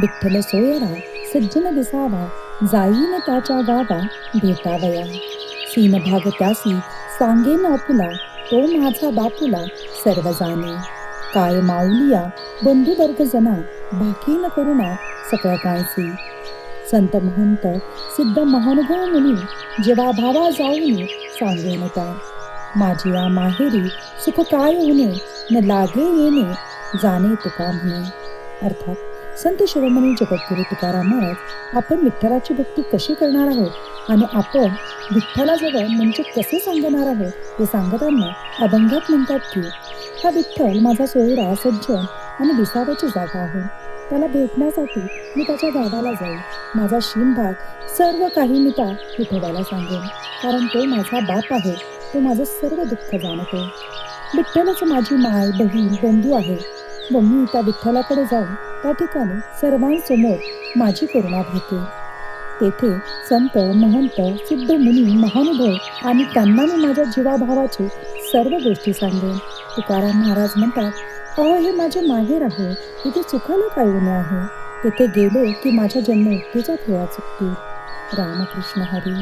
विठ्ठल सोयरा सज्जन दिसावा जाईन त्याच्या गावा भेटावया. सीन भाग त्यासी सांगेन आपुला तो माझा बापुला सर्व जाणे काय माऊलिया बंधुवर्ग जना बाकी न करुणा सकळ कायसी. संत महंत सिद्ध महानुभव मुनी जेव्हा भावा जाऊन सांगेन त्या. माझी या माहेरी सुख काय होणे न लागे येणे जाणे तुका म्हणे. अर्थात संत शिरोमणी जगद्गुरु तुकाराम महाराज आपण विठ्ठलाची भक्ती कशी करणार आहोत आणि आपण विठ्ठलाजवळ म्हणजे कसे सांगणार आहोत हे सांगताना अभंगात म्हणतात की हा विठ्ठल माझा सोयरा सज्जन आणि विसाव्याची जागा आहे. त्याला भेटण्यासाठी मी त्याच्या गावाला जाईल माझा शीन भाग सर्व काही मी त्या विठोबाला सांगेन. कारण तो माझा बाप आहे. तो माझं सर्व दुःख जाणतो. विठ्ठलच माझी माय बहीण बंधू आहे. व मी त्या विठ्ठलाकडे जाऊन त्या ठिकाणी सर्वांसमोर माझी करुणा घेते तेथे संत महंत सिद्ध मुनी महानुभव आणि त्यांना मी माझ्या जीवाभावाची सर्व गोष्टी सांगेन. तुकाराम महाराज म्हणतात अहो हे माझे माहेर आहे. इथे चुकायला काय उणे आहे? तेथे गेलो की माझ्या जन्म एकटीच्या खेळा चुकतील रामकृष्ण हरी.